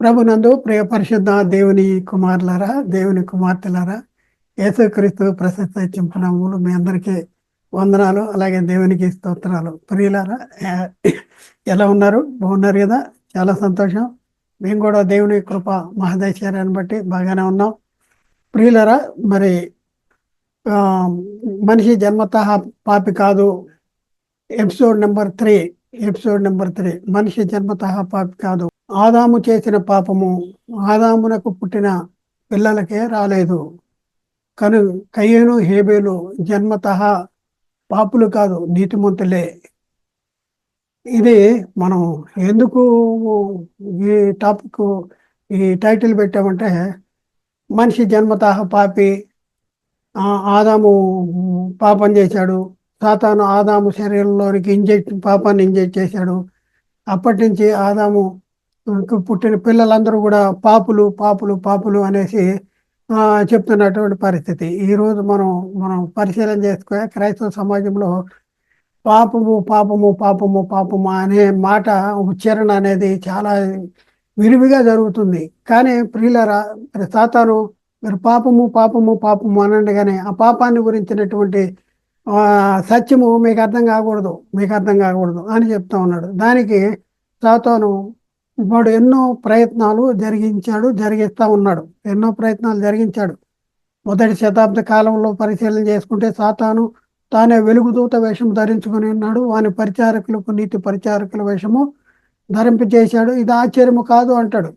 ప్రభునందు ప్రియ పరిశుద్ధ దేవుని కుమారులరా దేవుని కుమార్తెలరా యేసుక్రీస్తు ప్రశస్త చింపనములు మీ అందరికీ వందనాలు అలాగే దేవునికి స్తోత్రాలు. ప్రియులరా ఎలా ఉన్నారు? బాగున్నారు కదా? చాలా సంతోషం. మేము కూడా దేవుని కృప మహదేశ్వర్యాన్ని బట్టి బాగానే ఉన్నాం. ప్రియులరా మరి మనిషి జన్మత పాపి కాదు. Episode number three episode number three. మనిషి జన్మత పాపి కాదు. ఆదాము చేసిన పాపము ఆదామునకు పుట్టిన పిల్లలకే రాలేదు. కను కయ్యను హేబేలు జన్మత పాపులు కాదు నీతిమంతులే. ఇది మనం ఎందుకు ఈ టాపిక్ ఈ టైటిల్ పెట్టామంటే మనిషి జన్మత పాపి ఆదాము పాపం చేశాడు. సాతాను ఆదాము శరీరంలోనికి ఇంజెక్ట్ పాపాన్ని ఇంజెక్ట్ చేశాడు. అప్పటి నుంచి ఆదాము పుట్టిన పిల్లలందరూ కూడా పాపులు పాపులు పాపులు అనేసి చెప్తున్నటువంటి పరిస్థితి. ఈరోజు మనం మనం పరిశీలన చేసుకునే క్రైస్తవ సమాజంలో పాపము పాపము పాపము పాపము అనే మాట ఉచ్చారణ అనేది చాలా విరివిగా జరుగుతుంది. కానీ ప్రియులరా మరి సాతాను మీరు పాపము పాపము పాపము అనండి కానీ ఆ పాపాన్ని గురించినటువంటి సత్యము మీకు అర్థం కాకూడదు మీకు అర్థం కాకూడదు అని చెప్తా ఉన్నాడు. దానికి సాతాను వాడు ఎన్నో ప్రయత్నాలు జరిగించాడు జరిగిస్తా ఉన్నాడు. ఎన్నో ప్రయత్నాలు జరిగించాడు. మొదటి శతాబ్ద కాలంలో పరిశీలన చేసుకుంటే సాతాను తానే వెలుగుదూత వేషం ధరించుకుని ఉన్నాడు. వాని పరిచారకులకు నీతి పరిచారకుల వేషము ధరింపజేశాడు ఇది ఆశ్చర్యము కాదు అంటాడు.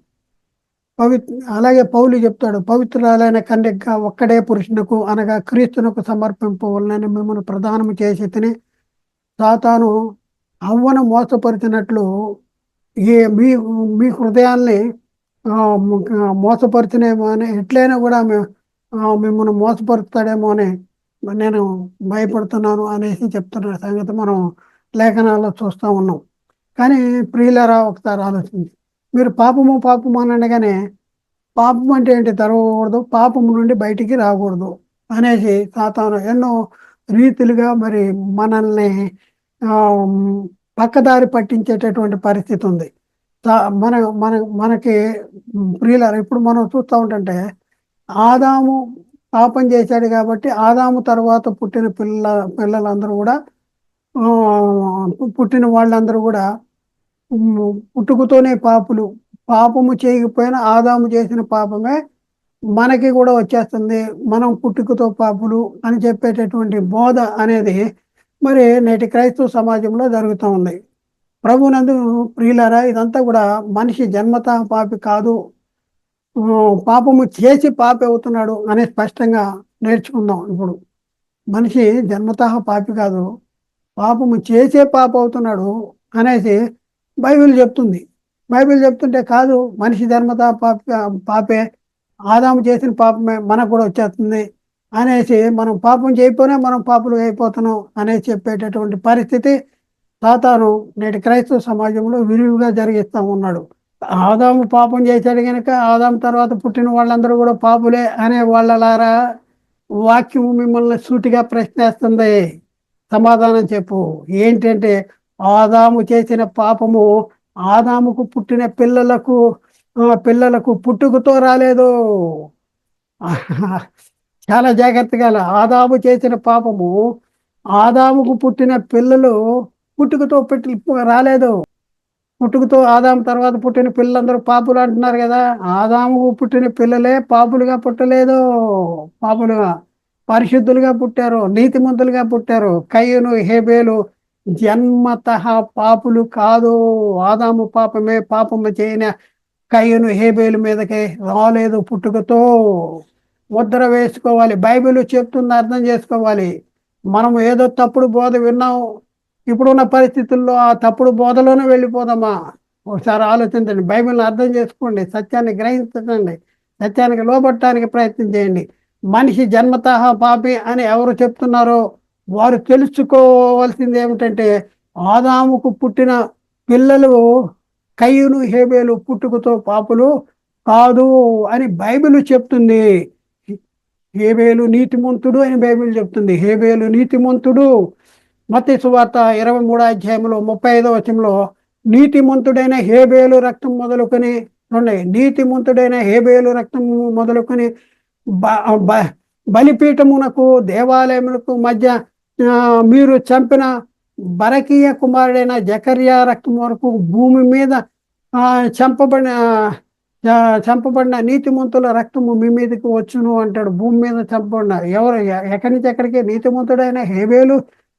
పవిత్ర అలాగే పౌలు చెప్తాడు పవిత్రాలైన కన్యగా ఒక్కడే పురుషునకు అనగా క్రీస్తునకు సమర్పింపవలనని మిమ్మల్ని ప్రధానము చేసి తిని సాతాను అవ్వను మోసపరిచినట్లు ఈ మీ మీ హృదయాల్ని మోసపరుచునేమో అని ఎట్లయినా కూడా మిమ్మల్ని మోసపరుస్తాడేమో అని నేను భయపడుతున్నాను అనేసి చెప్తున్న సంగతి మనం లేఖనాల్లో చూస్తూ ఉన్నాం. కానీ ప్రియులరా ఒకసారి ఆలోచించి మీరు పాపము పాపము అని అనగానే పాపం అంటే ఏంటి? తరగకూడదు పాపము నుండి బయటికి రాకూడదు అనేసి సాతాను ఎన్నో రీతిలుగా మరి మనల్ని పక్కదారి పట్టించేటటువంటి పరిస్థితి ఉంది. మన మన మనకి ప్రియులారు ఇప్పుడు మనం చూస్తూ ఉంటుంటే ఆదాము పాపం చేశాడు కాబట్టి ఆదాము తర్వాత పుట్టిన పిల్ల పిల్లలందరూ కూడా పుట్టిన వాళ్ళందరూ కూడా పుట్టుకుతోనే పుట్టుకతోనే పాపులు. పాపము చేయకపోయినా ఆదాము చేసిన పాపమే మనకి కూడా వచ్చేస్తుంది. మనం పుట్టుకతో పాపులు అని చెప్పేటటువంటి బోధ అనేది మరి నేటి క్రైస్తవ సమాజంలో జరుగుతూ ఉంది. ప్రభునందు ప్రియులారా ఇదంతా కూడా మనిషి జన్మత పాపి కాదు. పాపము చేసి పాపి అవుతున్నాడు అని స్పష్టంగా నేర్చుకుందాం ఇప్పుడు. మనిషి జన్మతహ పాపి కాదు పాపము చేసే పాప అవుతున్నాడు అనేసి బైబిల్ చెప్తుంది. బైబిల్ చెప్తుంటే కాదు మనిషి జన్మత పాపి పాపే ఆదాము చేసిన పాపమే మనకు కూడా వచ్చేస్తుంది. అనేసి మనం పాపం చేయకపోయినా మనం పాపులు అయిపోతున్నాం అనేసి చెప్పేటటువంటి పరిస్థితి సాతాను నేటి క్రైస్తవ సమాజంలో విరివిగా జరిగిస్తూ ఉన్నాడు. ఆదాము పాపం చేశాడు కనుక ఆదాము తర్వాత పుట్టిన వాళ్ళందరూ కూడా పాపులే అనే వాళ్ళలారా వాక్యం మిమ్మల్ని సూటిగా ప్రశ్నిస్తుంది. సమాధానం చెప్పు. ఏంటంటే ఆదాము చేసిన పాపము ఆదాముకు పుట్టిన పిల్లలకు పిల్లలకు పుట్టుకతో రాలేదు. చాలా జాగ్రత్తగా ఆదాము చేసిన పాపము ఆదాముకు పుట్టిన పిల్లలు పుట్టుకతో పెట్టి రాలేదు. పుట్టుకతో ఆదాము తర్వాత పుట్టిన పిల్లలందరూ పాపులు అంటున్నారు కదా. ఆదాముకు పుట్టిన పిల్లలే పాపులుగా పుట్టలేదు. పాపులుగా పరిశుద్ధులుగా పుట్టారు నీతిమంతులుగా పుట్టారు. కయ్యను హేబేలు జన్మత పాపులు కాదు. ఆదాము పాపమే పాపము చేయన కయ్యను హేబేలు మీదకి రాలేదు పుట్టుకతో. ముద్ర వేసుకోవాలి. బైబిల్ చెప్తుంది అర్థం చేసుకోవాలి. మనం ఏదో తప్పుడు బోధ విన్నాం ఇప్పుడున్న పరిస్థితుల్లో ఆ తప్పుడు బోధలోనే వెళ్ళిపోదామా? ఒకసారి ఆలోచించండి. బైబిల్ని అర్థం చేసుకోండి. సత్యాన్ని గ్రహించండి సత్యానికి లోబట్టడానికి ప్రయత్నం చేయండి. మనిషి జన్మతహ పాపి అని ఎవరు చెప్తున్నారో వారు తెలుసుకోవాల్సింది ఏమిటంటే ఆదాముకు పుట్టిన పిల్లలు కయ్యును హేబేలు పుట్టుకతో పాపులు కాదు అని బైబిల్ చెప్తుంది. హేబేలు నీతిమంతుడు అని బైబిల్ చెప్తుంది. హేబేలు నీతిమంతుడు. మత్తి సువార్త ఇరవై మూడో అధ్యాయంలో ముప్పై ఐదో వచనంలో నీతిమంతుడైన హేబేలు రక్తం మొదలుకొని చూడండి నీతిమంతుడైన హేబేలు రక్తము మొదలుకొని బ- బ- బలిపీఠమునకు దేవాలయములకు మధ్య మీరు చంపిన బరకీయ కుమారుడైన జకర్యా రక్తం వరకు భూమి మీద చంపబడిన చంపబడిన నీతిమంతుల రక్తము మీ మీదకి వచ్చును అంటాడు. భూమి మీద చంపబడిన ఎవరు? ఎక్కడి నుంచి ఎక్కడికి? నీతిమంతుడైన హేబేలు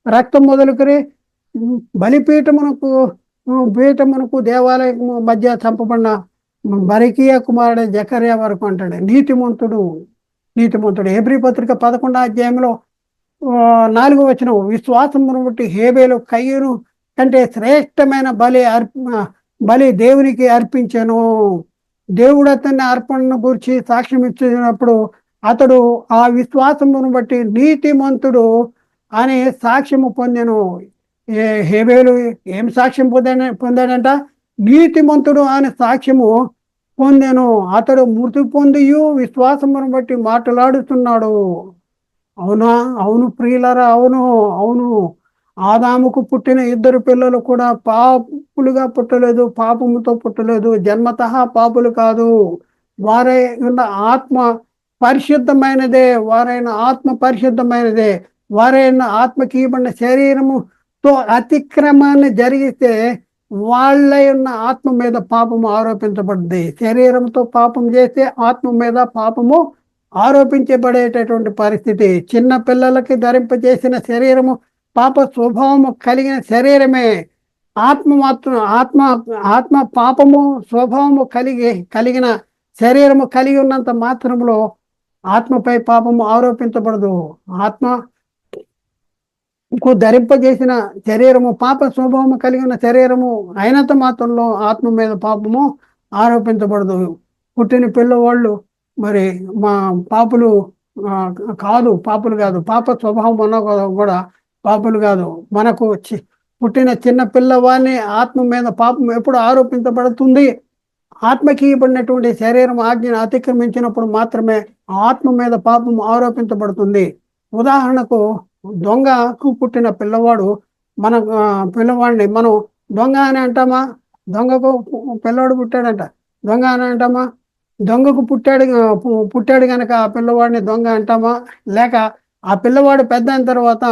రక్తం మొదలుకొని బలిపీఠమునకు పీఠమునకు దేవాలయము మధ్య చంపబడిన బరికీయ కుమారుడు జకర్య వరకు అంటాడు. నీతిమంతుడు నీతిమంతుడు. ఏబ్రి పత్రిక పదకొండో అధ్యాయంలో నాలుగో వచనం విశ్వాసమును బట్టి హేబేలు కయ్యను కంటే శ్రేష్టమైన బలి అర్ప బలి దేవునికి అర్పించను. దేవుడు అతన్ని అర్పణను గురించి సాక్ష్యం ఇచ్చినప్పుడు అతడు ఆ విశ్వాసమును బట్టి నీతిమంతుడు అనే సాక్ష్యము పొందాను. హేబేలు ఏం సాక్ష్యం పొందాడ పొందాడంట? నీతిమంతుడు అనే సాక్ష్యము పొందాను. అతడు మృతి పొందియు విశ్వాసమును బట్టి మాట్లాడుతున్నాడు. అవునా? అవును ప్రియులరా అవును అవును. ఆదాముకు పుట్టిన ఇద్దరు పిల్లలు కూడా పాపులుగా పుట్టలేదు పాపముతో పుట్టలేదు జన్మతహా పాపులు కాదు. వారై ఉన్న ఆత్మ పరిశుద్ధమైనదే వారైన ఆత్మ పరిశుద్ధమైనదే. వారైన ఆత్మకి ఇవ్వబడిన శరీరముతో అతిక్రమాన్ని జరిగితే వాళ్ళ ఉన్న ఆత్మ మీద పాపము ఆరోపించబడింది. శరీరంతో పాపం చేస్తే ఆత్మ మీద పాపము ఆరోపించబడేటటువంటి పరిస్థితి. చిన్న పిల్లలకి ధరింపజేసిన శరీరము పాప స్వభావము కలిగిన శరీరమే ఆత్మ మాత్రం ఆత్మ ఆత్మ పాపము స్వభావము కలిగి కలిగిన శరీరము కలిగి ఉన్నంత మాత్రములో ఆత్మపై పాపము ఆరోపించబడదు. ఆత్మ ధరింపజేసిన శరీరము పాప స్వభావము కలిగి ఉన్న శరీరము అయినంత మాత్రంలో ఆత్మ మీద పాపము ఆరోపించబడదు. పుట్టిన పిల్లవాళ్ళు మరి మా పాపులు కాదు పాపులు కాదు పాప స్వభావం ఉన్న కూడా పాపులు కాదు. మనకు చి- పుట్టిన చిన్న పిల్లవాడిని ఆత్మ మీద పాపం ఎప్పుడు ఆరోపించబడుతుంది? ఆత్మకి ఇవ్వబడినటువంటి శరీరం ఆజ్ఞను అతిక్రమించినప్పుడు మాత్రమే ఆత్మ మీద పాపం ఆరోపించబడుతుంది. ఉదాహరణకు దొంగకు పుట్టిన పిల్లవాడు మన పిల్లవాడిని మనం దొంగ అని అంటామా? దొంగకు పిల్లవాడు పుట్టాడంట. దొంగ అని అంటామా? దొంగకు పుట్టాడు పుట్టాడు కనుక ఆ పిల్లవాడిని దొంగ అంటామా? లేక ఆ పిల్లవాడు పెద్ద అయిన తర్వాత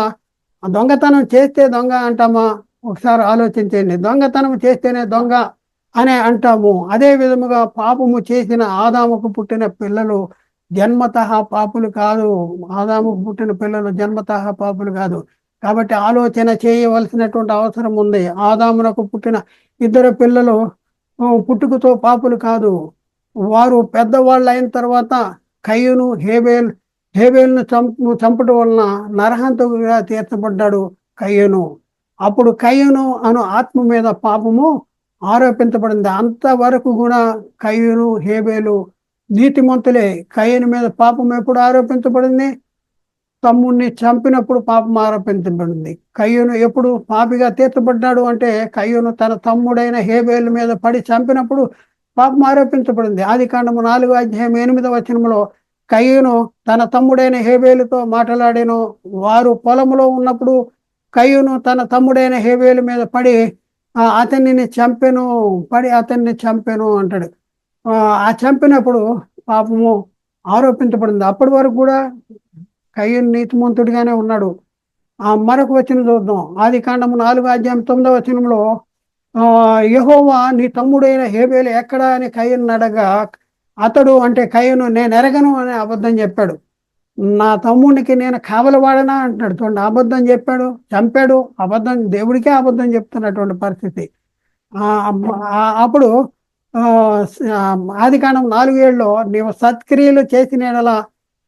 దొంగతనం చేస్తే దొంగ అంటామా? ఒకసారి ఆలోచించండి. దొంగతనం చేస్తేనే దొంగ అని అంటాము. అదే విధముగా పాపము చేసిన ఆదాముకు పుట్టిన పిల్లలు జన్మతః పాపులు కాదు. ఆదాముకు పుట్టిన పిల్లలు జన్మత పాపులు కాదు. కాబట్టి ఆలోచన చేయవలసినటువంటి అవసరం ఉంది. ఆదామునకు పుట్టిన ఇద్దరు పిల్లలు పుట్టుకతో పాపులు కాదు. వారు పెద్దవాళ్ళు అయిన తర్వాత కయ్యును హేబేల్ హేబేల్ను చంపు చంపడం వలన నరహంతకుగా తీర్చబడ్డాడు కయ్యను. అప్పుడు కయ్యను అను ఆత్మ మీద పాపము ఆరోపించబడింది. అంతవరకు కూడా కయ్యను హేబేలు నీతిమంతులే. కయ్యను మీద పాపం ఎప్పుడు ఆరోపించబడింది? తమ్ముడిని చంపినప్పుడు పాపం ఆరోపించబడింది. కయ్యను ఎప్పుడు పాపిగా తీర్చబడ్డాడు అంటే కయ్యను తన తమ్ముడైన హేబేలు మీద పడి చంపినప్పుడు పాపం ఆరోపించబడింది. ఆది కాండము నాలుగు అధ్యాయం ఎనిమిదవ వచనంలో కయ్యను తన తమ్ముడైన హేబేలుతో మాట్లాడాను. వారు పొలంలో ఉన్నప్పుడు కయ్యను తన తమ్ముడైన హేబేలు మీద పడి ఆ, అతనిని చంపెను పడి అతన్ని చంపెను అంటాడు. ఆ, చంపినప్పుడు పాపము ఆరోపించబడింది. అప్పటి వరకు కూడా కయ్యను నీతిమంతుడిగానే ఉన్నాడు. ఆ మరొక వచనం చూద్దాం. ఆది కాండము నాలుగు అధ్యాయం తొమ్మిదవ వచనంలో యహోవా నీ తమ్ముడైన హేబేలు ఎక్కడ? అని కయ్యను అడగా అతడు అంటే కయ్యను నేను ఎరగను అని అబద్ధం చెప్పాడు. నా తమ్ముడికి నేను కావలవాడనా? అంటున్నాడు చూడండి అబద్ధం చెప్పాడు చంపాడు. అబద్ధం దేవుడికే అబద్ధం చెప్తున్నటువంటి పరిస్థితి. అప్పుడు ఆ, స- ఆదికాండం నాలుగు ఏళ్ళలో నీవు సత్క్రియలు చేసిన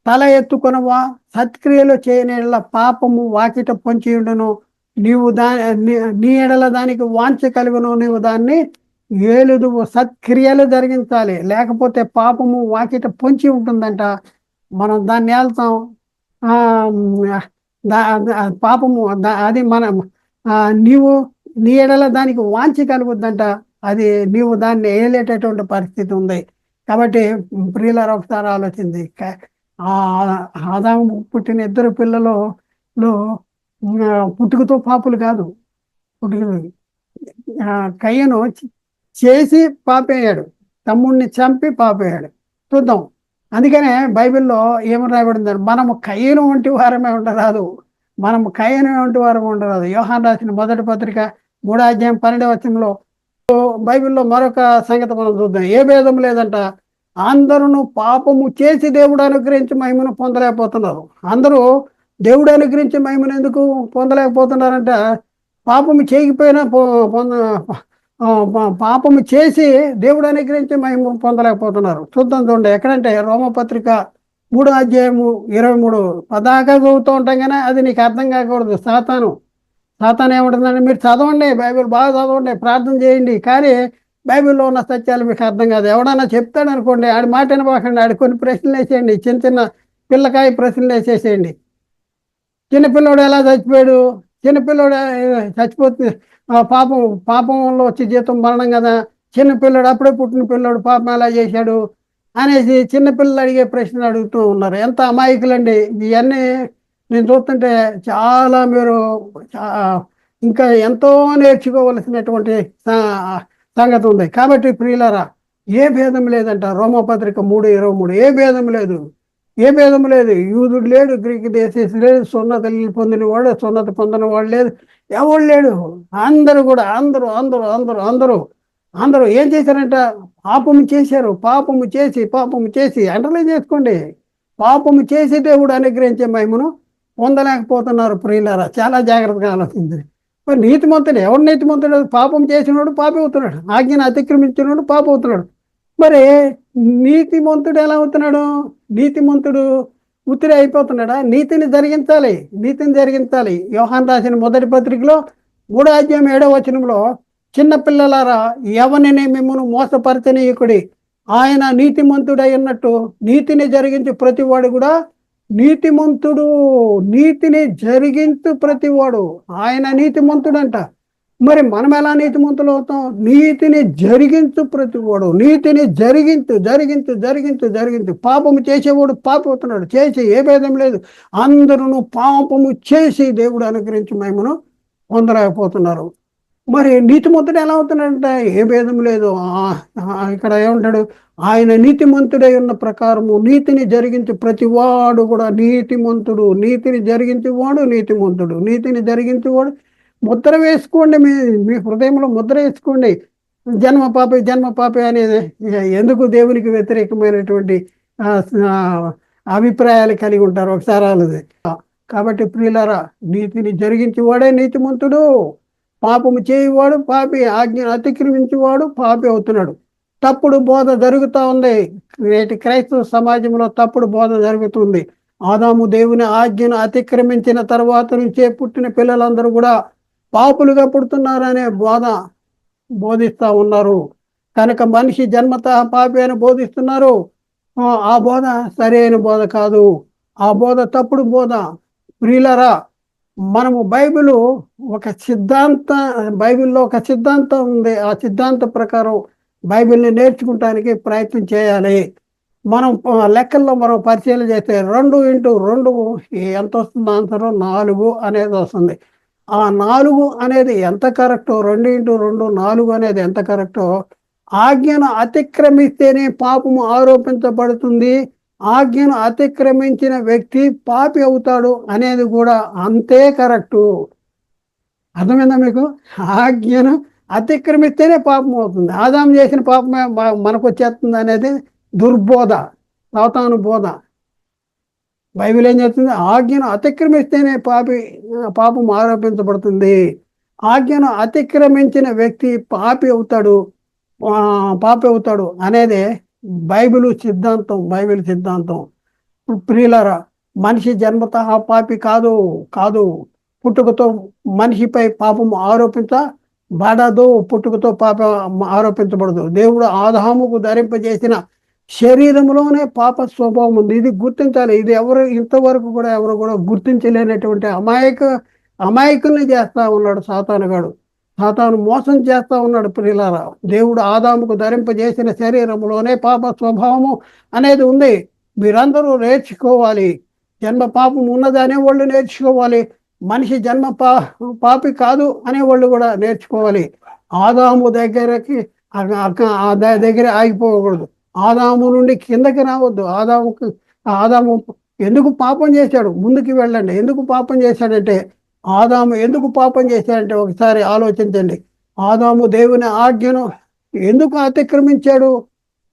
తల ఎత్తుకొనవా? సత్క్రియలు చేయని పాపము వాకిట పొంచి ఉండును నీవు దా నీ- నీ ఎడల దానికి వాంఛ కలుగును. నీవు దాన్ని ఏలుదు సత్క్రియలు జరిగించాలి. లేకపోతే పాపము వాకిట పొంచి ఉంటుందంట. మనం దాన్ని వెళ్తాం పాపము దా- అది మనం నీవు నీ ఎడల దానికి వాంఛ కలుగుద్దంట. అది నీవు దాన్ని ఏలేటటువంటి పరిస్థితి ఉంది. కాబట్టి ప్రియులర్ ఒకసారి ఆలోచింది ఆ ఆదాము పుట్టిన ఇద్దరు పిల్లలు పుట్టుకతో పాపులు కాదు. పుట్టుక కయ్యను చేసి పాపేయాడు. తమ్ముడిని చంపి పాపేయాడు. చూద్దాం. అందుకనే బైబిల్లో ఏమని రాయబడింది మనము కయ్యను వంటి వారమే ఉండరాదు. మనము కయ్యను వంటి వారమే ఉండరాదు. యోహాన్ రాసిన మొదటి పత్రిక మూడో అధ్యాయం పన్నెండవ వచనంలో బైబిల్లో మరొక సంగతి మనం చూద్దాం. ఏ భేదం లేదంట. అందరూ పాపము చేసి దేవుడు అనుగ్రహించి మహిమను పొందలేకపోతున్నారు. అందరూ దేవుడు అనుగ్రహించి మహిమను ఎందుకు పొందలేకపోతున్నారంట? పాపము చేయకపోయినా పొంద పాపము చేసి దేవుడు అనుగ్రహించి మేము పొందలేకపోతున్నారు. చూద్దాం చూడండి ఎక్కడంటే రోమపత్రిక మూడో అధ్యాయము ఇరవై మూడు. పదాకా చదువుతూ ఉంటాం కానీ అది నీకు అర్థం కాకూడదు. సాతాను సాతాను ఏమంటుందంటే మీరు చదవండి బైబిల్ బాగా చదవండి ప్రార్థన చేయండి కానీ బైబిల్లో ఉన్న సత్యాలు మీకు అర్థం కాదు. ఎవడన్నా చెప్తాడు అనుకోండి ఆడి మాట వినపోకండి ఆడి కొన్ని ప్రశ్నలు వేసేయండి చిన్న చిన్న పిల్లకాయ ప్రశ్నలు వేసేసేయండి. చిన్నపిల్లోడు ఎలా చచ్చిపోయాడు? చిన్నపిల్లోడు చచ్చిపోతుంది పాపం పాపంలో వచ్చి జీతం మరణం కదా. చిన్నపిల్లడు అప్పుడే పుట్టిన పిల్లోడు పాపం ఎలా చేశాడు అనేసి చిన్నపిల్లలు అడిగే ప్రశ్నలు అడుగుతూ ఉన్నారు. ఎంత అమాయకులండి. ఇవన్నీ నేను చూస్తుంటే చాలా మీరు ఇంకా ఎంతో నేర్చుకోవలసినటువంటి సంగతి ఉంది. కాబట్టి ప్రియులరా ఏ భేదం లేదంట. రోమపత్రిక మూడు ఇరవై మూడు. ఏ భేదం లేదు. ఏ భేదం లేదు. యూదుడు లేడు గ్రీక్ దేశీస్ లేదు సున్నత పొందిన వాడు సున్నత పొందిన వాడు లేదు. ఎవడు లేడు? అందరూ కూడా అందరూ అందరూ అందరూ అందరూ అందరూ ఏం చేశారంట? పాపము చేశారు. పాపము చేసి పాపము చేసి అండర్లైన్ చేసుకోండి. పాపము చేసి దేవుడు అనుగ్రహించే మహిమను పొందలేకపోతున్నారు ప్రియులారా. చాలా జాగ్రత్తగా ఆలోచించింది మరి నీతిమంతుడు ఎవడు నీతిమంతుడు? పాపం చేసినోడు పాపి అవుతున్నాడు. ఆజ్ఞను అతిక్రమించినోడు పాప అవుతున్నాడు. మరి నీతిమంతుడు ఎలా అవుతున్నాడు? నీతిమంతుడు ఉత్తిరి అయిపోతున్నాడా? నీతిని జరిగించాలి నీతిని జరిగించాలి. యోహాన్ రాసిన మొదటి పత్రికలో మూడో అధ్యాయం ఏడో వచనంలో చిన్న పిల్లలారా ఎవరిని మిమ్మల్ని మోసపరచనీయకుడి? ఆయన నీతిమంతుడై ఉన్నట్టు నీతిని జరిగించు ప్రతివాడు కూడా నీతిమంతుడు. నీతిని జరిగించు ప్రతివాడు. ఆయన నీతిమంతుడంట. మరి మనం ఎలా నీతిమంతులు అవుతాం? నీతిని జరిగించు ప్రతివాడు. నీతిని జరిగించు జరిగించు జరిగించు జరిగించు. పాపము చేసేవాడు పాపవుతున్నాడు. చేసి ఏ భేదం లేదు. అందరూ పాపము చేసి దేవుడు అనుగ్రహించి మేమును పొందలేకపోతున్నారు. మరి నీతిమంతుడు ఎలా అవుతున్నాడంటే? ఏ భేదం లేదు. ఇక్కడ ఏమంటాడు? ఆయన నీతిమంతుడై ఉన్న ప్రకారము నీతిని జరిగించి ప్రతివాడు కూడా నీతిమంతుడు. నీతిని జరిగించేవాడు నీతిమంతుడు. నీతిని జరిగించేవాడు ముద్ర వేసుకోండి మీ మీ హృదయంలో ముద్ర వేసుకోండి. జన్మ పాపి జన్మ పాపి అనేది ఎందుకు దేవునికి వ్యతిరేకమైనటువంటి అభిప్రాయాలు కలిగి ఉంటారు ఒకసారి వాళ్ళది కాబట్టి ప్రియులరా నీతిని జరిగించేవాడే నీతిమంతుడు పాపము చేయువాడు పాపి ఆజ్ఞను అతిక్రమించేవాడు పాపి అవుతున్నాడు. తప్పుడు బోధ జరుగుతూ ఉంది. నేటి క్రైస్తవ సమాజంలో తప్పుడు బోధ జరుగుతుంది. ఆదాము దేవుని ఆజ్ఞను అతిక్రమించిన తర్వాత నుంచే పుట్టిన పిల్లలందరూ కూడా పాపులుగా పుడుతున్నారనే బోధ బోధిస్తూ ఉన్నారు. కనుక మనిషి జన్మత పాపి అని బోధిస్తున్నారు. ఆ, బోధ సరైన బోధ కాదు. ఆ బోధ తప్పుడు బోధ. ప్రియులరా మనము బైబిల్ ఒక సిద్ధాంత బైబిల్లో ఒక సిద్ధాంతం ఉంది. ఆ సిద్ధాంత ప్రకారం బైబిల్ని నేర్చుకుంటానికి ప్రయత్నం చేయాలి. మనం లెక్కల్లో మనం పరిశీలన చేస్తే రెండు ఇంటూ రెండు ఎంత వస్తుంది ఆన్సరు నాలుగు అనేది వస్తుంది. ఆ నాలుగు అనేది ఎంత కరెక్టో రెండు ఇంటూ రెండు నాలుగు అనేది ఎంత కరెక్టో ఆజ్ఞను అతిక్రమిస్తేనే పాపము ఆరోపించబడుతుంది. ఆజ్ఞను అతిక్రమించిన వ్యక్తి పాపి అవుతాడు అనేది కూడా అంతే కరెక్టు. అర్థమైందా మీకు? ఆజ్ఞను అతిక్రమిస్తేనే పాపం అవుతుంది. ఆదాం చేసిన పాపమే మనకు వచ్చేస్తుంది అనేది దుర్బోధ సాతాను బోధ. బైబిల్ ఏం చెప్తుంది? ఆజ్ఞను అతిక్రమిస్తేనే పాపి పాపం ఆరోపించబడుతుంది. ఆజ్ఞను అతిక్రమించిన వ్యక్తి పాపి అవుతాడు. పాపి అవుతాడు అనేది బైబిల్ సిద్ధాంతం బైబిల్ సిద్ధాంతం. ప్రియులరా మనిషి జన్మత పాపి కాదు కాదు. పుట్టుకతో మనిషిపై పాపం ఆరోపించబడదు పుట్టుకతో పాపం ఆరోపించబడదు. దేవుడు ఆదాముకు ధరింపజేసిన శరీరంలోనే పాప స్వభావం ఉంది. ఇది గుర్తించాలి. ఇది ఎవరు ఇంతవరకు కూడా ఎవరు కూడా గుర్తించలేనటువంటి అమాయక అమాయకుల్ని చేస్తా ఉన్నాడు సాతానుగాడు సాతాను మోసం చేస్తా ఉన్నాడు ప్రియులారా. దేవుడు ఆదాముకు ధరింపజేసిన శరీరంలోనే పాప స్వభావము అనేది ఉంది. మీరందరూ నేర్చుకోవాలి. జన్మ పాపం ఉన్నది వాళ్ళు నేర్చుకోవాలి. మనిషి జన్మ పా పాపి కాదు అనేవాళ్ళు కూడా నేర్చుకోవాలి. ఆదాము దగ్గరకి ఆ దగ్గర ఆగిపోకూడదు. ఆదాము నుండి కిందకి రావద్దు. ఆదాముకు ఆదాము ఎందుకు పాపం చేశాడు? ముందుకు వెళ్ళండి. ఎందుకు పాపం చేశాడంటే ఆదాము ఎందుకు పాపం చేశాడంటే ఒకసారి ఆలోచించండి. ఆదాము దేవుని ఆజ్ఞను ఎందుకు అతిక్రమించాడు?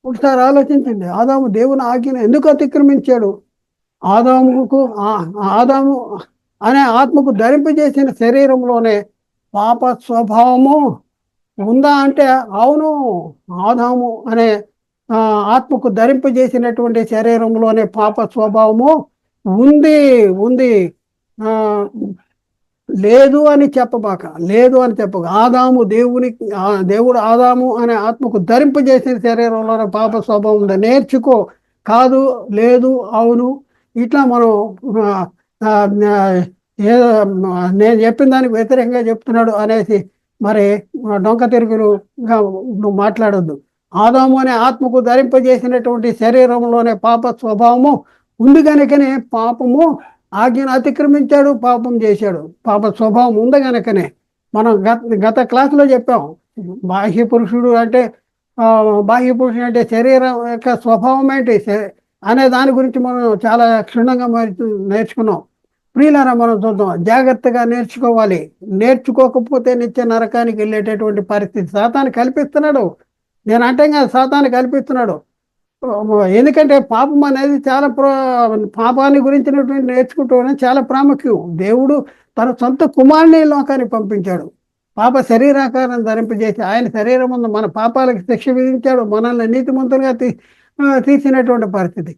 ఒకసారి ఆలోచించండి. ఆదాము దేవుని ఆజ్ఞను ఎందుకు అతిక్రమించాడు? ఆదాముకు ఆదాము అనే ఆత్మకు ధరింపజేసిన శరీరంలోనే పాప స్వభావము ఉందా అంటే అవును. ఆదాము అనే ఆత్మకు ధరింపజేసినటువంటి శరీరంలోనే పాప స్వభావము ఉంది ఉంది. లేదు అని చెప్పబాక లేదు అని చెప్పక ఆదాము దేవుని దేవుడు ఆదాము అనే ఆత్మకు ధరింపజేసిన శరీరంలోనే పాప స్వభావం ఉంది. నేర్చుకో. కాదు లేదు అవును. ఇట్లా మనం నేను చెప్పిన దానికి వ్యతిరేకంగా చెప్తున్నాడు అనేసి మరి డొంక తిరుగులుగా నువ్వు మాట్లాడొద్దు. ఆదాము అనే ఆత్మకు ధరింపజేసినటువంటి శరీరంలోనే పాప స్వభావము ఉంది కనుకనే పాపము ఆజ్ఞను అతిక్రమించాడు పాపం చేశాడు. పాప స్వభావం ఉంది కనుకనే మనం గత గత క్లాసులో చెప్పాం. బాహ్య పురుషుడు అంటే బాహ్య పురుషుడు అంటే శరీరం యొక్క స్వభావం ఏంటి? అనే దాని గురించి మనం చాలా క్షుణ్ణంగా నేర్చుకున్నాం. ప్రియులారా మనం చూద్దాం. జాగ్రత్తగా నేర్చుకోవాలి. నేర్చుకోకపోతే నిత్య నరకానికి వెళ్ళేటటువంటి పరిస్థితి సాతాను కల్పిస్తున్నాడు. నేను అంటే కదా సాతాను కల్పిస్తున్నాడు. ఎందుకంటే పాపం అనేది చాలా ప్రా పాపాన్ని గురించినటువంటి నేర్చుకుంటూ చాలా ప్రాముఖ్యం. దేవుడు తన సొంత కుమారుని లోకానికి పంపించాడు. పాప శరీరాకారం ధరింపజేసి ఆయన శరీరం ముందు మన పాపాలకు శిక్ష విధించాడు. మనల్ని నీతిమంతులుగా తీ తీసినటువంటి పరిస్థితి.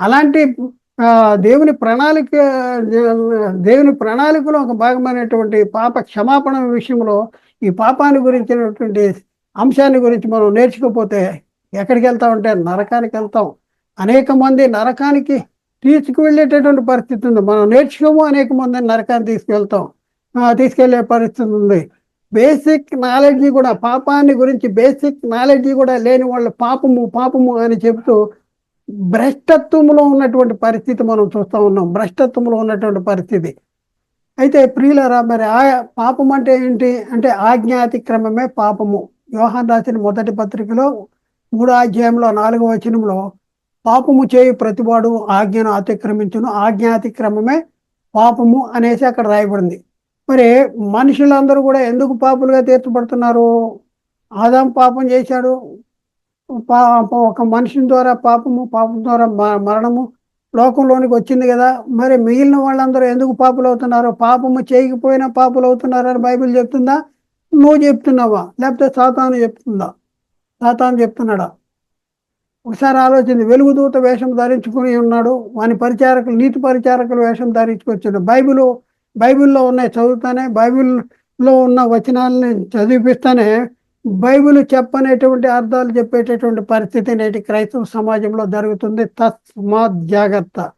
అలాంటి దేవుని ప్రణాళిక దేవుని ప్రణాళికలో ఒక భాగమైనటువంటి పాప క్షమాపణ విషయంలో ఈ పాపాన్ని గురించినటువంటి అంశాన్ని గురించి మనం నేర్చుకోపోతే ఎక్కడికి వెళ్తామంటే నరకానికి వెళ్తాం. అనేక మంది నరకానికి తీసుకువెళ్ళేటటువంటి పరిస్థితి ఉంది. మనం నేర్చుకోము అనేక మందిని నరకాన్ని తీసుకెళ్తాం. తీసుకెళ్ళే పరిస్థితి ఉంది. బేసిక్ నాలెడ్జి కూడా పాపాన్ని గురించి బేసిక్ నాలెడ్జి కూడా లేని వాళ్ళు పాపము పాపము అని చెబుతూ భ్రష్టత్వంలో ఉన్నటువంటి పరిస్థితి మనం చూస్తూ ఉన్నాం. భ్రష్టత్వంలో ఉన్నటువంటి పరిస్థితి. అయితే ప్రియులరా మరి ఆ పాపం అంటే ఏంటి? అంటే ఆజ్ఞాతిక్రమమే పాపము. యోహాన్ రాసిన మొదటి పత్రికలో మూడో అధ్యాయంలో నాలుగో వచనంలో పాపము చేయు ప్రతివాడు ఆజ్ఞను అతిక్రమించును. ఆజ్ఞాతిక్రమమే పాపము అనేసి అక్కడ రాయబడింది. మరి మనుషులందరూ కూడా ఎందుకు పాపులుగా తీర్చబడుతున్నారు? ఆదాం పాపం చేశాడు. పా ఒక మనిషిని ద్వారా పాపము పాపం ద్వారా మ- మరణము లోకంలోనికి వచ్చింది కదా. మరి మిగిలిన వాళ్ళందరూ ఎందుకు పాపులు అవుతున్నారు పాపము చేయకపోయినా పాపులు అవుతున్నారని బైబిల్ చెప్తుందా? నువ్వు చెప్తున్నావా? లేకపోతే సాతాను చెప్తుందా? సాతాను చెప్తున్నాడా? ఒకసారి ఆలోచించి వెలుగుదూత వేషం ధరించుకుని ఉన్నాడు. వాని పరిచారకులు నీతి పరిచారకులు వేషం ధరించుకొచ్చాడు బైబిల్ బైబిల్లో ఉన్నాయి. చదువుతానే బైబిల్లో ఉన్న వచనాలని చదివిపిస్తానే బైబిల్ చెప్పనేటువంటి అర్థాలు చెప్పేటటువంటి పరిస్థితి నేటి క్రైస్తవ సమాజంలో జరుగుతుంది. తస్మాత్ జాగ్రత్త.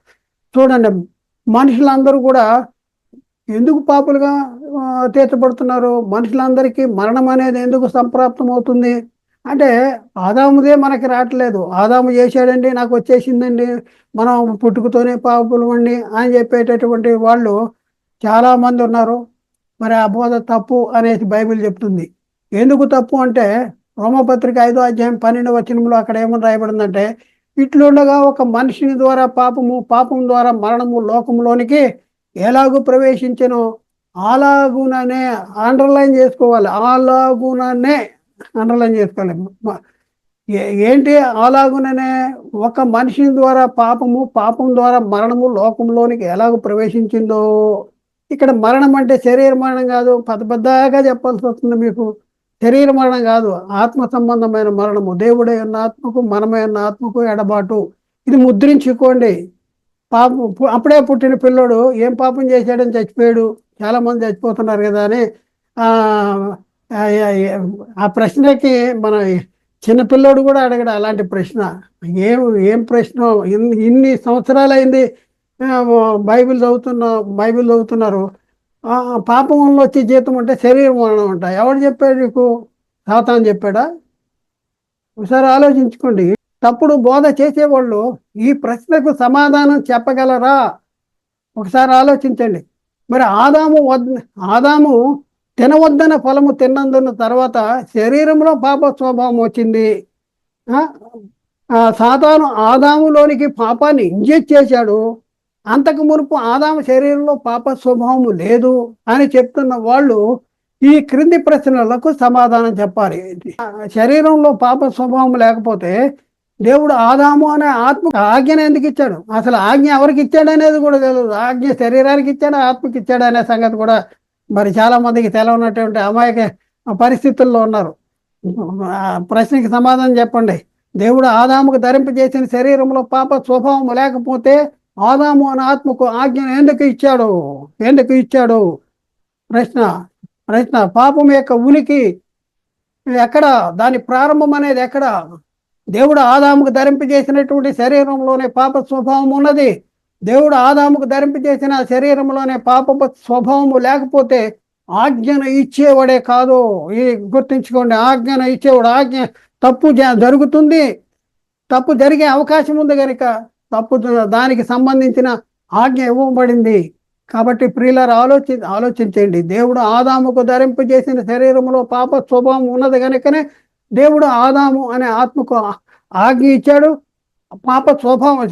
చూడండి మనుషులందరూ కూడా ఎందుకు పాపులుగా తీర్చబడుతున్నారు? మనుషులందరికీ మరణం అనేది ఎందుకు సంప్రాప్తం అవుతుంది అంటే ఆదాముదే మనకి రావట్లేదు. ఆదాము చేశాడండి నాకు వచ్చేసిందండి మనం పుట్టుకతోనే పాపులు అండి అని చెప్పేటటువంటి వాళ్ళు చాలామంది ఉన్నారు. మరి ఆ బోధ తప్పు అనేసి బైబిల్ చెప్తుంది. ఎందుకు తప్పు అంటే రోమపత్రిక ఐదో అధ్యాయం పన్నెండు వచనంలో అక్కడ ఏమని రాయబడిందంటే ఇట్లుండగా ఒక మనిషిని ద్వారా పాపము పాపం ద్వారా మరణము లోకంలోనికి ఎలాగూ ప్రవేశించను అలాగుననే అండర్లైన్ చేసుకోవాలి. అలాగుననే అండర్లైన్ చేసుకోవాలి. ఏంటి అలాగుననే ఒక మనిషి ద్వారా పాపము పాపం ద్వారా మరణము లోకంలోనికి ఎలాగ ప్రవేశించిందో ఇక్కడ మరణం అంటే శరీర మరణం కాదు. పెద్ద పెద్దగా చెప్పాల్సి వస్తుంది మీకు. శరీర మరణం కాదు. ఆత్మ సంబంధమైన మరణము. దేవుడే ఉన్న ఆత్మకు మనమే ఉన్న ఆత్మకు ఎడబాటు. ఇది ముద్రించుకోండి. పాపం పు- అప్పుడే పుట్టిన పిల్లోడు ఏం పాపం చేశాడని చచ్చిపోయాడు. చాలామంది చచ్చిపోతున్నారు కదా అని ఆ, ప్రశ్నకి మన చిన్న పిల్లోడు కూడా అడగడు అలాంటి ప్రశ్న. ఏం ఏం ప్రశ్న? ఇన్ని సంవత్సరాలైంది బైబిల్ చదువుతున్న బైబిల్ చదువుతున్నారు. పాపంలో పాపం వచ్చే జీతం అంటే శరీరం మరణం అంట ఎవడు చెప్పాడు నీకు? సాతాను చెప్పాడా? ఒకసారి ఆలోచించుకోండి. తప్పుడు బోధ చేసేవాళ్ళు ఈ ప్రశ్నకు సమాధానం చెప్పగలరా? ఒకసారి ఆలోచించండి. మరి ఆదాము వద్ ఆదాము తినవద్దన ఫలము తిన్నందున తర్వాత శరీరంలో పాప స్వభావం వచ్చింది. ఆ, సాతాను ఆదాములోనికి పాపాన్ని ఇంజెక్ట్ చేశాడు. అంతకు మునుపు ఆదాము శరీరంలో పాప స్వభావము లేదు అని చెప్తున్న వాళ్ళు ఈ క్రింది ప్రశ్నలకు సమాధానం చెప్పాలి. శరీరంలో పాప స్వభావం లేకపోతే దేవుడు ఆదాము అనే ఆత్మ ఆజ్ఞను ఎందుకు ఇచ్చాడు? అసలు ఆజ్ఞ ఎవరికి ఇచ్చాడు అనేది కూడా తెలియదు ఆజ్ఞ శరీరానికి ఇచ్చాడు ఆత్మకి ఇచ్చాడు అనే సంగతి కూడా మరి చాలా మందికి తెలవనటువంటి అమాయక పరిస్థితుల్లో ఉన్నారు. ప్రశ్నకి సమాధానం చెప్పండి. దేవుడు ఆదాముకు ధరింపజేసిన శరీరంలో పాప స్వభావం లేకపోతే ఆదాము అనే ఆత్మకు ఆజ్ఞను ఎందుకు ఇచ్చాడు? ఎందుకు ఇచ్చాడు? ప్రశ్న ప్రశ్న పాపం యొక్క ఉనికి ఎక్కడ? దాని ప్రారంభం అనేది ఎక్కడ? దేవుడు ఆదాముకు ధరింపజేసినటువంటి శరీరంలోనే పాప స్వభావం ఉన్నది. దేవుడు ఆదాముకు ధరింపజేసిన శరీరంలోనే పాప స్వభావము లేకపోతే ఆజ్ఞను ఇచ్చేవాడే కాదు. ఈ గుర్తుంచుకోండి ఆజ్ఞను ఇచ్చేవాడు ఆజ్ఞ తప్పు జ- జరుగుతుంది. తప్పు జరిగే అవకాశం ఉంది కనుక తప్పు దానికి సంబంధించిన ఆజ్ఞ ఇవ్వబడింది. కాబట్టి ప్రియులారు ఆలోచి ఆలోచించండి. దేవుడు ఆదాముకు ధరింపజేసిన శరీరంలో పాప స్వభావం ఉన్నది కనుకనే దేవుడు ఆదాము అనే ఆత్మకు ఆజ్ఞ ఇచ్చాడు. పాప స్వభావం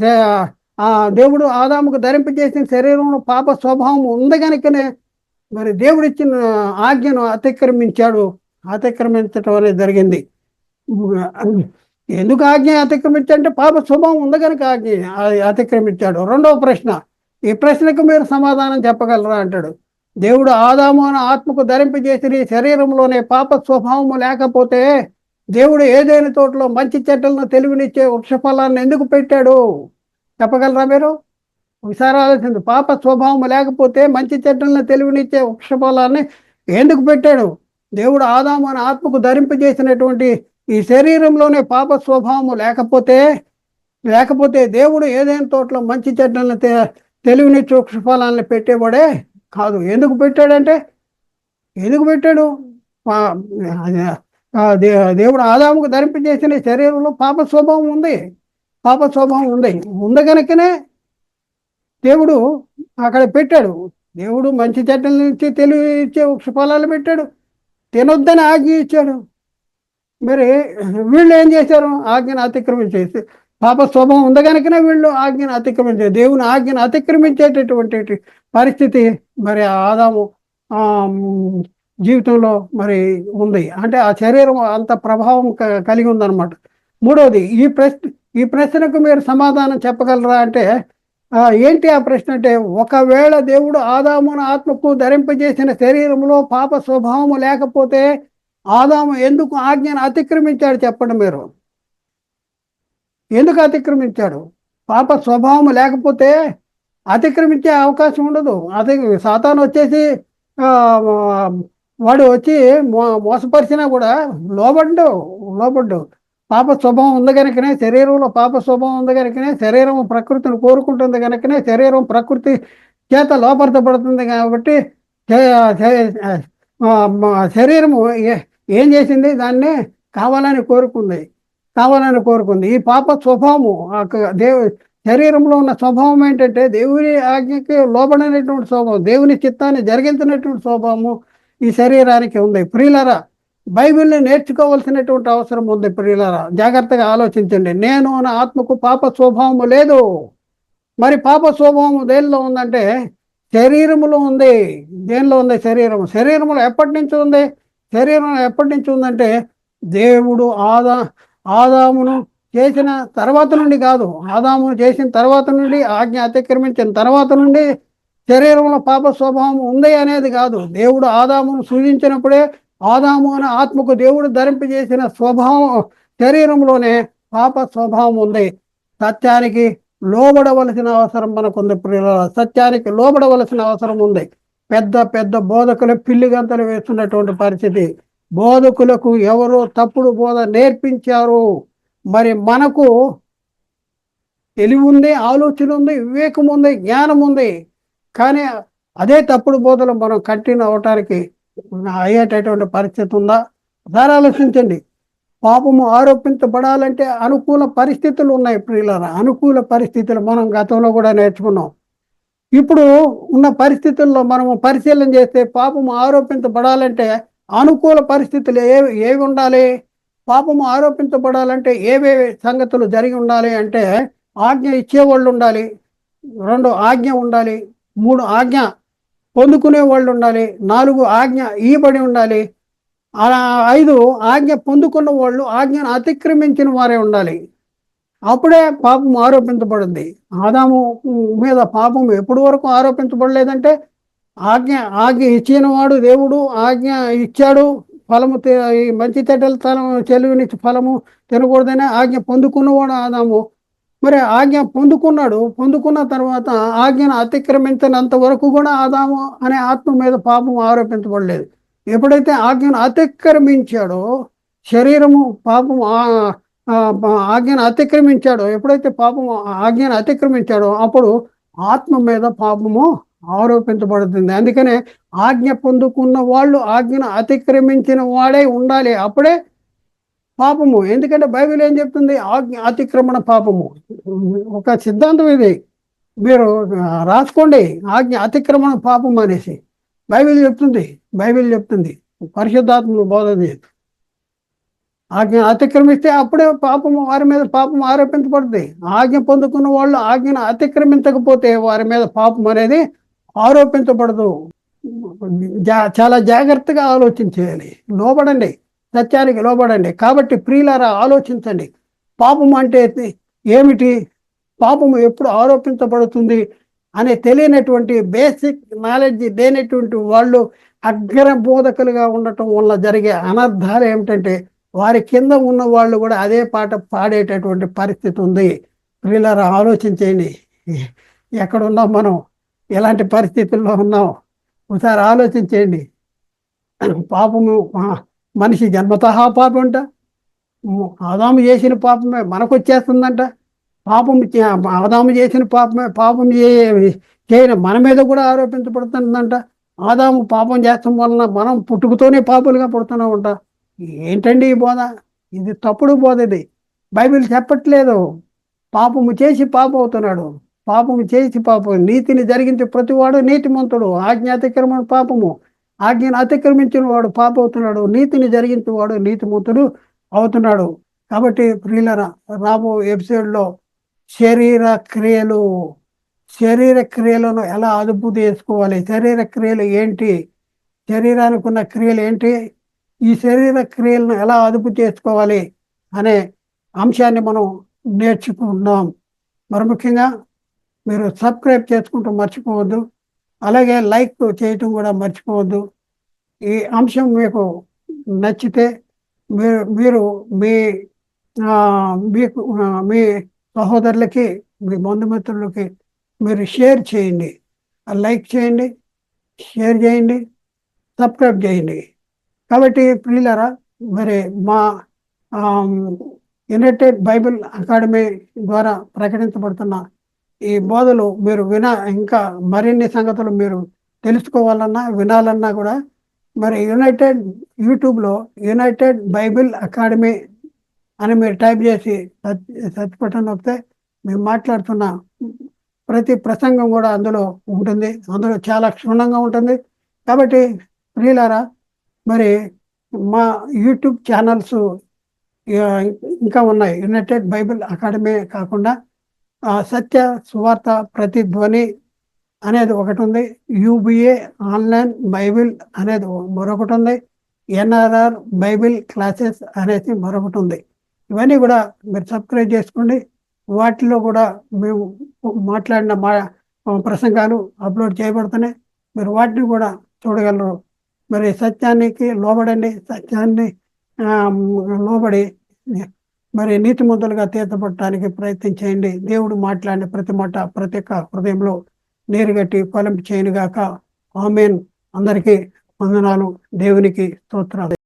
దేవుడు ఆదాముకు ధరింపజేసిన శరీరంలో పాప స్వభావం ఉంది కనుకనే మరి దేవుడు ఇచ్చిన ఆజ్ఞను అతిక్రమించాడు. అతిక్రమించడం అనేది జరిగింది. ఎందుకు ఆజ్ఞ అతిక్రమించంటే పాప స్వభావం ఉంది కనుక ఆజ్ఞ అతిక్రమించాడు. రెండవ ప్రశ్న ఈ ప్రశ్నకు మీరు సమాధానం చెప్పగలరా అంటాడు. దేవుడు ఆదాము అనే ఆత్మకు ధరింపజేసిన శరీరంలోనే పాప స్వభావము లేకపోతే దేవుడు ఏదైనా తోటలో మంచి చెట్లను తెలివినిచ్చే వృక్షఫలాన్ని ఎందుకు పెట్టాడు? చెప్పగలరా మీరు? ఒకసారి ఆలోచించండి పాప స్వభావం లేకపోతే మంచి చెట్లను తెలివినిచ్చే వృక్షఫలాన్ని ఎందుకు పెట్టాడు? దేవుడు ఆదాము అని ఆత్మకు ధరింపజేసినటువంటి ఈ శరీరంలోనే పాప స్వభావము లేకపోతే లేకపోతే దేవుడు ఏదైనా తోటలో మంచి చెట్లను తె- తెలివినిచ్చే వృక్షఫలాన్ని పెట్టేవాడే కాదు. ఎందుకు పెట్టాడంటే ఎందుకు పెట్టాడు? దే- దేవుడు ఆదాముకు ధరింపజేసిన శరీరంలో పాప స్వభావం ఉంది. పాప స్వభావం ఉంది. ఉంది కనుకనే దేవుడు అక్కడ పెట్టాడు. దేవుడు మంచి చెడ్డల నుంచి తెలివి ఇచ్చే వృక్షఫలాలు పెట్టాడు. తినొద్దని ఆజ్ఞ ఇచ్చాడు. మరి వీళ్ళు ఏం చేశారు? ఆజ్ఞను అతిక్రమించేసి పాప స్వభావం ఉంది కనుకనే వీళ్ళు ఆజ్ఞను అతిక్రమించారు దేవుని ఆజ్ఞను అతిక్రమించేటటువంటి పరిస్థితి మరి ఆదాము జీవితంలో మరి ఉంది. అంటే ఆ శరీరం అంత ప్రభావం కలిగి ఉందన్నమాట. మూడవది ఈ ప్రశ్న ఈ ప్రశ్నకు మీరు సమాధానం చెప్పగలరా అంటే ఏంటి ఆ ప్రశ్న అంటే ఒకవేళ దేవుడు ఆదామును ఆత్మకు ధరింపజేసిన శరీరంలో పాప స్వభావము లేకపోతే ఆదాము ఎందుకు ఆజ్ఞను అతిక్రమించాడు చెప్పండి మీరు. ఎందుకు అతిక్రమించాడు? పాప స్వభావం లేకపోతే అతిక్రమించే అవకాశం ఉండదు. అతి సాతాను వచ్చేసి వాడు వచ్చి మో మోసపరిచినా కూడా లోబడ్డు లోబడ్డు. పాప స్వభావం ఉంది కనుకనే శరీరంలో పాప స్వభావం ఉంది కనుకనే శరీరం ప్రకృతిని కోరుకుంటుంది కనుకనే శరీరం ప్రకృతి చేత లోపరచబడుతుంది కాబట్టి శరీరము ఏ- ఏం చేసింది? దాన్ని కావాలని కోరుకుంది. కావాలని కోరుకుంది. ఈ పాప స్వభావము దేవు శరీరంలో ఉన్న స్వభావం ఏంటంటే దేవుని ఆజ్ఞకి లోబడినటువంటి స్వభావం దేవుని చిత్తాన్ని జరిగించినటువంటి స్వభావము ఈ శరీరానికి ఉంది. ప్రియులరా బైబిల్ని నేర్చుకోవాల్సినటువంటి అవసరం ఉంది ప్రియులరా. జాగ్రత్తగా ఆలోచించండి. నేను నా ఆత్మకు పాప స్వభావము లేదు. మరి పాప స్వభావము దేనిలో ఉందంటే శరీరములో ఉంది. దేనిలో ఉంది శరీరము? శరీరంలో ఎప్పటి నుంచి ఉంది? శరీరం ఎప్పటి నుంచి ఉందంటే దేవుడు ఆదా ఆదామును చేసిన తర్వాత నుండి కాదు. ఆదామును చేసిన తర్వాత నుండి ఆజ్ఞ అతిక్రమించిన తర్వాత నుండి శరీరంలో పాప స్వభావం ఉంది అనేది కాదు. దేవుడు ఆదామును సూచించినప్పుడే ఆదాము అనే ఆత్మకు దేవుడు ధరింపజేసిన స్వభావం శరీరంలోనే పాప స్వభావం ఉంది. సత్యానికి లోబడవలసిన అవసరం మనకుంది పిల్లల సత్యానికి లోబడవలసిన అవసరం ఉంది. పెద్ద పెద్ద బోధకులు పిల్లిగంతలు వేస్తున్నటువంటి పరిస్థితి. బోధకులకు ఎవరో తప్పుడు బోధ నేర్పించారు. మరి మనకు తెలివి ఉంది ఆలోచన ఉంది వివేకం ఉంది జ్ఞానం ఉంది. కానీ అదే తప్పుడు బోధలు మనం కంటిన్యూ అవటానికి అయ్యేటటువంటి పరిస్థితి ఉందా? ఒకసారి ఆలోచించండి. పాపము ఆరోపించబడాలంటే అనుకూల పరిస్థితులు ఉన్నాయి ప్రియులారా. అనుకూల పరిస్థితులు మనం గతంలో కూడా నేర్చుకున్నాం. ఇప్పుడు ఉన్న పరిస్థితుల్లో మనము పరిశీలన చేస్తే పాపము ఆరోపించబడాలంటే అనుకూల పరిస్థితులు ఏ ఏవి ఉండాలి? పాపము ఆరోపించబడాలంటే ఏవే సంగతులు జరిగి ఉండాలి అంటే ఆజ్ఞ ఇచ్చేవాళ్ళు ఉండాలి. రెండు ఆజ్ఞ ఉండాలి. మూడు ఆజ్ఞ పొందుకునే వాళ్ళు ఉండాలి. నాలుగు ఆజ్ఞ ఈబడి ఉండాలి. అలా ఐదు ఆజ్ఞ పొందుకున్న వాళ్ళు ఆజ్ఞను అతిక్రమించిన వారే ఉండాలి. అప్పుడే పాపం ఆరోపించబడింది. ఆదాము మీద పాపం ఎప్పటి వరకు ఆరోపించబడలేదంటే ఆజ్ఞ ఆజ్ఞ ఇచ్చిన వాడు దేవుడు ఆజ్ఞ ఇచ్చాడు ఫలము ఈ మంచి చెడ్డల తలం చెలువునిచ్చి ఫలము తినకూడదనే ఆజ్ఞ పొందుకున్నవాడు ఆదాము. మరి ఆజ్ఞ పొందుకున్నాడు పొందుకున్న తర్వాత ఆజ్ఞను అతిక్రమించినంత వరకు కూడా ఆదాము అనే ఆత్మ మీద పాపం ఆరోపించబడలేదు. ఎప్పుడైతే ఆజ్ఞను అతిక్రమించాడో శరీరము పాపం ఆజ్ఞను అతిక్రమించాడో ఎప్పుడైతే పాపం ఆజ్ఞను అతిక్రమించాడో అప్పుడు ఆత్మ మీద పాపము ఆరోపించబడుతుంది. అందుకనే ఆజ్ఞ పొందుకున్న వాళ్ళు ఆజ్ఞను అతిక్రమించిన వాడే ఉండాలి. అప్పుడే పాపము. ఎందుకంటే బైబిల్ ఏం చెప్తుంది? ఆజ్ఞ అతిక్రమణ పాపము. ఒక సిద్ధాంతం ఇది. మీరు రాసుకోండి. ఆజ్ఞ అతిక్రమణ పాపం అనేసి. బైబిల్ చెప్తుంది. బైబిల్ చెప్తుంది. పరిశుద్ధాత్మను బోధ ఆజ్ఞ అతిక్రమిస్తే అప్పుడే పాపం వారి మీద పాపం ఆరోపించబడుతుంది. ఆజ్ఞ పొందుకున్న వాళ్ళు ఆజ్ఞను అతిక్రమించకపోతే వారి మీద పాపం అనేది ఆరోపించబడదు. జా చాలా జాగ్రత్తగా ఆలోచించేయాలి. లోబడండి. సత్యానికి లోబడండి. కాబట్టి ప్రియులారా ఆలోచించండి. పాపం అంటే ఏమిటి? పాపము ఎప్పుడు ఆరోపించబడుతుంది అనే తెలియనటువంటి బేసిక్ నాలెడ్జ్ లేనటువంటి వాళ్ళు అగ్ర బోధకులుగా ఉండటం వల్ల జరిగే అనర్థాలు ఏమిటంటే వారి కింద ఉన్న వాళ్ళు కూడా అదే పాట పాడేటటువంటి పరిస్థితి ఉంది. వీళ్ళరా ఆలోచించేయండి. ఎక్కడున్నాం మనం? ఎలాంటి పరిస్థితుల్లో ఉన్నాం? ఒకసారి ఆలోచించేయండి. పాపము మనిషి జన్మతహా పాపంట. ఆదాము చేసిన పాపమే మనకు వచ్చేస్తుందంట పాపం ఆదాము చేసిన పాపమే పాపం చేయని మన మీద కూడా ఆరోపించబడుతుందంట. ఆదాము పాపం చేస్తాం వలన మనం పుట్టుకతోనే పాపులుగా పుడుతున్నామంట. ఏంటండి ఈ బోధ? ఇది తప్పుడు బోధ ఇది. బైబిల్ చెప్పట్లేదు. పాపము చేసి పాప అవుతున్నాడు పాపము చేసి పాపం. నీతిని జరిగించే ప్రతివాడు నీతిమంతుడు ఆజ్ఞ పాపము. ఆజ్ఞను అతిక్రమించిన వాడు పాప అవుతున్నాడు నీతిని జరిగించిన వాడు నీతిమంతుడు అవుతున్నాడు. కాబట్టి ప్రియులర రాబో ఎపిసోడ్లో శరీర క్రియలు శరీర క్రియలను ఎలా అదుపు చేసుకోవాలి శరీర క్రియలు ఏంటి శరీరానికి ఉన్న క్రియలు ఏంటి ఈ శరీర క్రియలను ఎలా అదుపు చేసుకోవాలి అనే అంశాన్ని మనం నేర్చుకుంటున్నాం మరి ముఖ్యంగా మీరు సబ్స్క్రైబ్ చేసుకుంటూ మర్చిపోవద్దు. అలాగే లైక్ చేయటం కూడా మర్చిపోవద్దు. ఈ అంశం మీకు నచ్చితే మీరు మీరు మీ మీకు మీ సహోదరులకి మీ బంధుమిత్రులకి మీరు షేర్ చేయండి. లైక్ చేయండి షేర్ చేయండి సబ్స్క్రైబ్ చేయండి. కాబట్టి ప్రియులరా మరి మా యునైటెడ్ బైబిల్ అకాడమీ ద్వారా ప్రకటించబడుతున్న ఈ బోధలు మీరు విన ఇంకా మరిన్ని సంగతులు మీరు తెలుసుకోవాలన్నా వినాలన్నా కూడా మరి యునైటెడ్ యూట్యూబ్లో యునైటెడ్ బైబిల్ అకాడమీ అని మీరు టైప్ చేసి సర్చ్ బటన్ వస్తే మేము మాట్లాడుతున్న ప్రతి ప్రసంగం కూడా అందులో ఉంటుంది. అందులో చాలా క్షుణ్ణంగా ఉంటుంది. కాబట్టి ప్రియులారా మరి మా యూట్యూబ్ ఛానల్స్ ఇంకా ఉన్నాయి. యునైటెడ్ బైబిల్ అకాడమీ కాకుండా సత్య సువార్త ప్రతిధ్వని అనేది ఒకటి ఉంది యూబిఏ ఆన్లైన్ బైబిల్ అనేది మరొకటి ఉంది ఎన్ఆర్ఆర్ బైబిల్ క్లాసెస్ అనేది మరొకటి ఉంది ఇవన్నీ కూడా మీరు సబ్స్క్రైబ్ చేసుకోండి. వాటిలో కూడా మేము మాట్లాడిన మా ప్రసంగాలు అప్లోడ్ చేయబడుతున్నాయి. మీరు వాటిని కూడా చూడగలరు. మరి సత్యానికి లోబడండి. సత్యాన్ని లోబడి మరి నీతి ముద్దలుగా తీర్చబడటానికి ప్రయత్నం చేయండి. దేవుడు మాట్లాడిన ప్రతి మాట ప్రతి ఒక్క హృదయంలో నేరుగట్టి ఫలం చేయనుగాక. ఆమెన్. అందరికీ వందనాలు. దేవునికి స్తోత్రాలు.